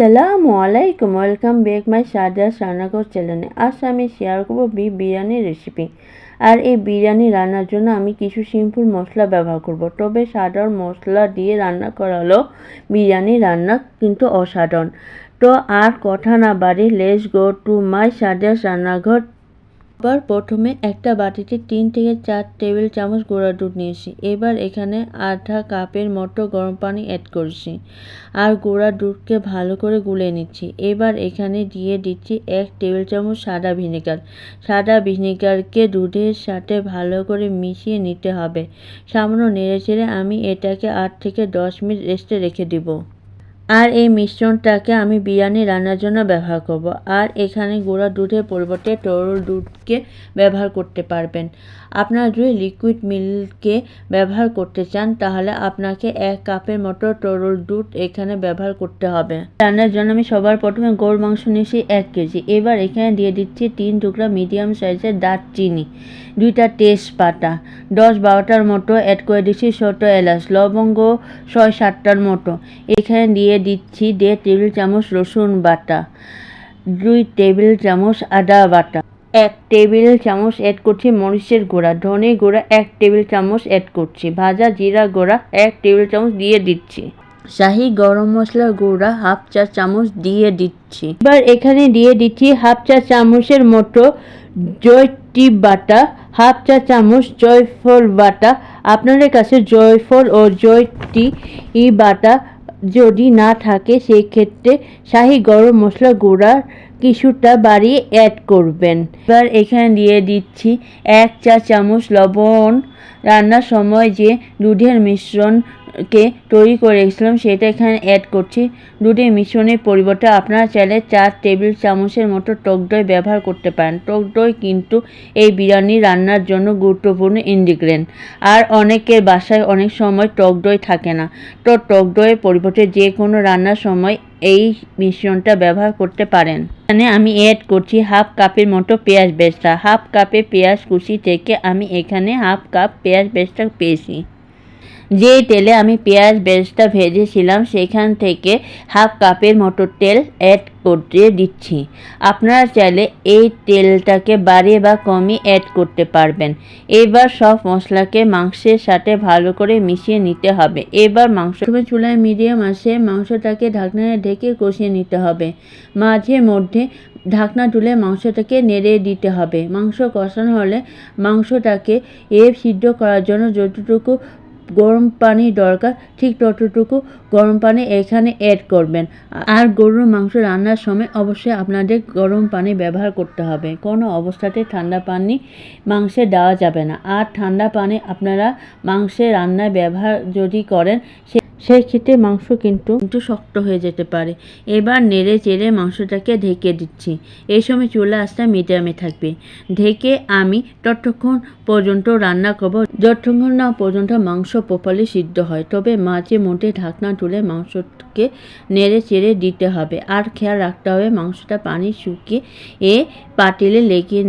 আসসালামু আলাইকুম, welcome back my সাজাস রান্নাঘর চ্যানেলে। আজ আমি শেয়ার করব বি বিরিয়ানির রেসিপি। আর এই বিরিয়ানি রান্নার জন্য আমি কিছু সিম্পল মশলা ব্যবহার করব। তবে সাধারণ মশলা দিয়ে রান্না করা হলো বিরিয়ানি রান্না কিন্তু অসাধারণ। তো আর কথা না বাড়ি লেস গো টু মাই সাজাস রান্নাঘর এবার প্রথমে একটা বাটিতে তিন থেকে চার টেবিল চামচ গুঁড়া দুধ নিয়েছি। এবার এখানে আধা কাপের মতো গরম পানি অ্যাড করছি আর গুঁড়া দুধকে ভালো করে গুলে নিচ্ছি। এবার এখানে দিয়ে দিচ্ছি এক টেবিল চামচ সাদা ভিনেগার। সাদা ভিনেগারকে দুধের সাথে ভালো করে মিশিয়ে নিতে হবে। সামান্য নেড়েচেড়ে আমি এটাকে আট থেকে দশ মিনিট রেস্টে রেখে দিব। আর এই মিশ্রণটাকে আমি বিরিয়ানি রান্নার জন্য ব্যবহার করব। আর এখানে গুঁড়া দুধের পরিবর্তে তরল দুধকে ব্যবহার করতে পারবেন। আপনারা যদি লিকুইড মিল্ককে ব্যবহার করতে চান, তাহলে আপনাকে এক কাপের মতো তরল দুধ এখানে ব্যবহার করতে হবে। রান্নার জন্য আমি সবার প্রথমে গরুর মাংস নিয়েছি এক কেজি। এবার এখানে দিয়ে দিচ্ছি তিন টুকরা মিডিয়াম সাইজের দারচিনি, দুইটা তেজপাতা, দশ বারোটার মতো অ্যাড করে দিচ্ছি ছোটো এলাচ, লবঙ্গ ছয় সাতটার মতো। এখানে দিয়ে দিচ্ছি দেড় টেবিল চামচ রসুন বাটা, দুই টেবিল চামচ আদা বাটা, এক টেবিল চামচ অ্যাড করছি মরিচের গুঁড়া, ধনে গুঁড়া এক টেবিল চামচ অ্যাড করছি, ভাজা জিরা গুঁড়া এক টেবিল চামচ দিয়ে দিচ্ছি, শাহি গরম মশলার গুঁড়া হাফ চা চামচ দিয়ে দিচ্ছি। এবার এখানে দিয়ে দিচ্ছি হাফ চা চামচের মতো জয়টি বাটা, হাফ চা চামচ জয়ফল বাটা। আপনাদের কাছে জয়ফল ও জয়টি বাটা যদি না থাকে, সেক্ষেত্রে শাহি গরম মশলা গুঁড়া কিছুটা বাড়িয়ে অ্যাড করবেন। এবার এখানে দিয়ে দিচ্ছি এক চা চামচ লবণ। রান্নার সময় যে দুধের মিশ্রণকে তৈরি করে রেখেছিলাম, সেটা এখানে অ্যাড করছি। দুধের মিশ্রণের পরিবর্তে আপনারা চাইলে চার টেবিল চামচের মতো টক দই ব্যবহার করতে পারেন। টক দই কিন্তু এই বিরিয়ানি রান্নার জন্য গুরুত্বপূর্ণ ইনগ্রিডিয়েন্ট আর অনেকের বাসায় অনেক সময় টক দই থাকে না। তো টক দইয়ের পরিবর্তে যে কোনো রান্নার সময় এই মিশ্রণটা ব্যবহার করতে পারেন। এখানে আমি অ্যাড করছি হাফ কাপের মতো পেঁয়াজ বেস্তা হাফ কাপে পেঁয়াজ কুচি থেকে আমি এখানে হাফ কাপ পেঁয়াজ বেস্তা পেয়েছি। যে তেলে আমি পেঁয়াজ বেরেস্তা ভেজেছিলাম, সেখান থেকে হাফ কাপের মতো তেল অ্যাড করতে দিচ্ছি। আপনারা চাইলে এই তেলটাকে বাড়িয়ে বা কমিয়ে অ্যাড করতে পারবেন। এবার সব মশলাকে মাংসের সাথে ভালো করে মিশিয়ে নিতে হবে। এবার মাংস চুলায় মিডিয়াম আসে, মাংসটাকে ঢাকনা ঢেকে কষিয়ে নিতে হবে। মাঝে মধ্যে ঢাকনা তুলে মাংসটাকে নেড়ে দিতে হবে। মাংস কষানো হলে মাংসটাকে এ সিদ্ধ করার জন্য যতটুকু গরম পানি দরকার। ঠিক ততটুকু গরম পানি এখানে অ্যাড করবেন। আর গরুর মাংস রান্নার সময় অবশ্যই আপনাদের গরম পানি ব্যবহার করতে হবে। কোনো অবস্থাতে ঠান্ডা পানি মাংসে দেওয়া যাবে না। আর ঠান্ডা পানি আপনারা মাংসে রান্নায় ব্যবহার যদি করেন, সে সেই ক্ষেত্রে মাংস কিন্তু একটু শক্ত হয়ে যেতে পারে। এবার নেড়ে চেড়ে মাংসটাকে ঢেকে দিচ্ছি। এই সময় চুলা আঁচটা মিডিয়ামে থাকবে। ঢেকে আমি ততক্ষণ পর্যন্ত রান্না করব, যতক্ষণ না পর্যন্ত মাংস প্রপারলি সিদ্ধ হয়, তবে মাঝে মধ্যে ঢাকনা তুলে মাংসকে নেড়ে চেড়ে দিতে হবে। আর খেয়াল রাখতে হবে মাংসটা পানি শুকিয়ে এ পাতিলে লেগে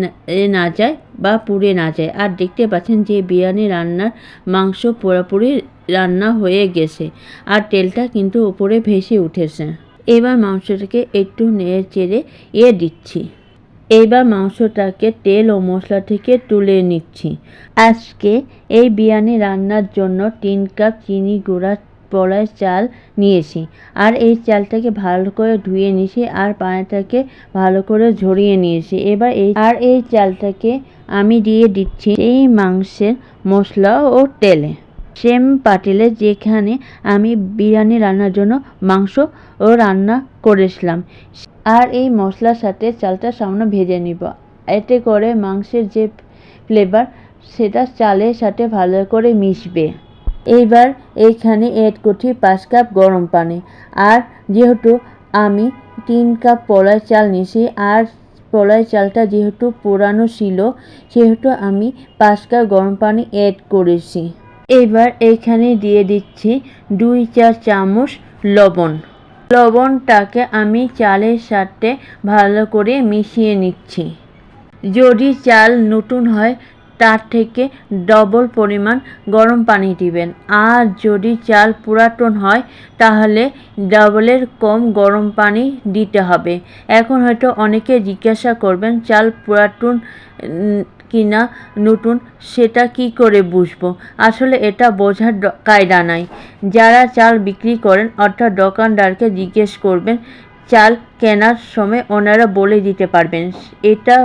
না যায় বা পুড়ে না যায়। আর দেখতে পাচ্ছেন যে বিরিয়ানি রান্নার মাংস পুরোপুরি রান্না হয়ে গেছে আর তেলটা কিন্তু উপরে ভেসে উঠেছে। এবার মাংসটাকে একটু নেড়ে চেড়ে এ দিচ্ছি। এইবার মাংসটাকে তেল ও মশলা থেকে তুলে নিচ্ছি। আজকে এই বিরিয়ানি রান্নার জন্য তিন কাপ চিনি গুঁড়া পলায় চাল নিয়েছি আর এই চালটাকে ভালো করে ধুয়ে নিয়েছি আর পানিটাকে ভালো করে ঝরিয়ে নিয়েছি। এবার এই আর এই চালটাকে আমি দিয়ে দিচ্ছি এই মাংসের মশলা ও তেলে। সেম পাতিলে যেখানে আমি বিরিয়ানি রান্নার জন্য মাংস ও রান্না করেছিলাম, আর এই মশলার সাথে চালটা সামান্য ভেজে নিব। এতে করে মাংসের যে ফ্লেভার সেটা চালের সাথে ভালো করে মিশবে। এইবার এইখানে অ্যাড করছি পাঁচ কাপ গরম পানি, আর যেহেতু আমি তিন কাপ পলাই চাল নিয়েছি আর পলাই চালটা যেহেতু পুরানো ছিল, সেহেতু আমি পাঁচ কাপ গরম পানি অ্যাড করেছি। এবার এইখানে দিয়ে দিচ্ছি দুই চা চামচ লবণ। লবণটাকে আমি চালের সাথে ভালো করে মিশিয়ে নিচ্ছি। যদি চাল নতুন হয়, তার থেকে ডবল পরিমাণ গরম পানি দিবেন। আর যদি চাল পুরাতন হয়, তাহলে ডবলের কম গরম পানি দিতে হবে। এখন হয়তো অনেকে জিজ্ঞাসা করবেন, চাল পুরাতন উম, কিনা নতুন সেটা কি করে বুঝব? আসলে এটা বোঝার কায়দা নাই। যারা চাল বিক্রি করেন অর্থাৎ দোকানদারকে জিজ্ঞেস করবেন চাল কেনার সময় ওনারা বলে দিতে পারবেন এটা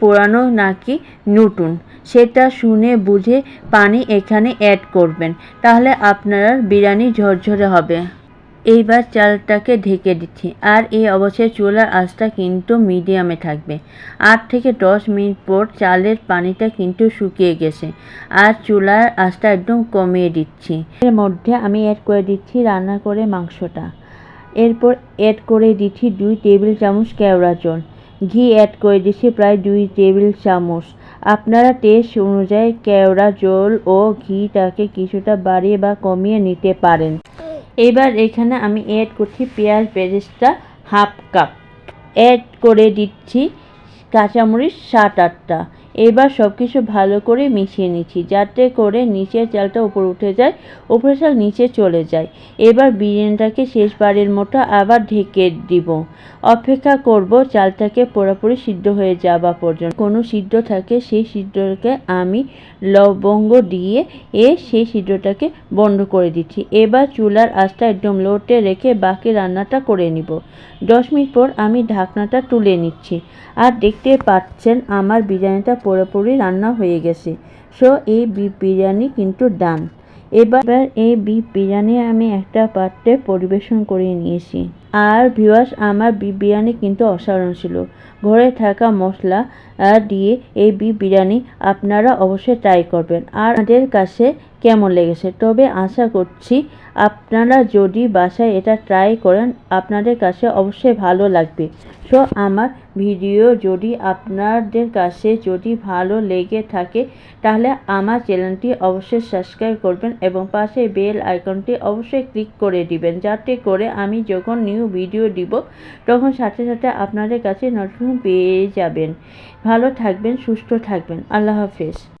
পুরানো নাকি নতুন? সেটা শুনে বুঝে পানি এখানে অ্যাড করবেন। তাহলে আপনার বিরিয়ানি ঝরঝরে হবে। এইবার চালটাকে ঢেকে দিচ্ছি। আর এই অবস্থায় চুলার আঁচটা কিন্তু মিডিয়ামে থাকবে। আট থেকে দশ মিনিট পর চালের পানিটা কিন্তু শুকিয়ে গেছে। আর চুলার আঁচটা একদম কমিয়ে দিচ্ছি। এর মধ্যে আমি অ্যাড করে দিচ্ছি রান্না করে মাংসটা। এরপর অ্যাড করে দিচ্ছি দুই টেবিল চামচ কেওড়া জল। ঘি অ্যাড করে দিচ্ছি প্রায় দুই টেবিল চামচ। আপনারা টেস্ট অনুযায়ী কেওড়া জল ও ঘিটাকে কিছুটা বাড়িয়ে বা কমিয়ে নিতে পারেন। এবার এখানে আমি অ্যাড করছি পেঁয়াজ বেরেস্তা হাফ কাপ অ্যাড করে দিচ্ছি কাঁচামরিচ সাত আটটা। এবার সব কিছু ভালো করে মিশিয়ে নিচ্ছি, যাতে করে নিচের চালটা উপর উঠে যায়, উপরের চাল নিচে চলে যায়। এবার বিরিয়ানিটাকে শেষবারের মতো আবার ঢেকে দিব। অপেক্ষা করব চালটাকে পুরোপুরি সিদ্ধ হয়ে যাওয়া পর্যন্ত। কোনো সিদ্ধ থাকে, সেই সিদ্ধটাকে আমি লবঙ্গ দিয়ে এ সেই সিদ্ধটাকে বন্ধ করে দিচ্ছি। এবার চুলার আঁচটা একদম লোটে রেখে বাকি রান্নাটা করে নিব। দশ মিনিট পর আমি ঢাকনাটা তুলে নিচ্ছি। আর দেখতে পাচ্ছেন আমার বিরিয়ানিটা পুরোপুরি রান্না হয়ে গেছে। সো এই বিফ বিরিয়ানি কিন্তু ডান। এবার এই বিফ বিরিয়ানি আমি একটা পাত্রে পরিবেশন করে নিয়েছি। আর ভিউয়ার্স, আমার বিরিয়ানি কিন্তু অসাধারণ ছিল। ঘরে থাকা মশলা দিয়ে এই বিফ বিরিয়ানি আপনারা অবশ্যই ট্রাই করবেন। আর আমাদের কাছে কেমন লেগেছে? তবে আশা করছি আপনারা যদি বাসায় এটা ট্রাই করেন, আপনাদের কাছে অবশ্যই ভালো লাগবে। সো আমার ভিডিও যদি আপনাদের কাছে যদি ভালো লেগে থাকে, তাহলে আমার চ্যানেলটি অবশ্যই সাবস্ক্রাইব করবেন এবং পাশে বেল আইকনটি অবশ্যই ক্লিক করে দিবেন। যাতে করে আমি যখন নিউ ভিডিও দিব, তখন সাথে সাথে আপনাদের কাছে নোটিফিকেশন পেয়ে যাবেন। ভালো থাকবেন, সুস্থ থাকবেন। আল্লাহ হাফেজ।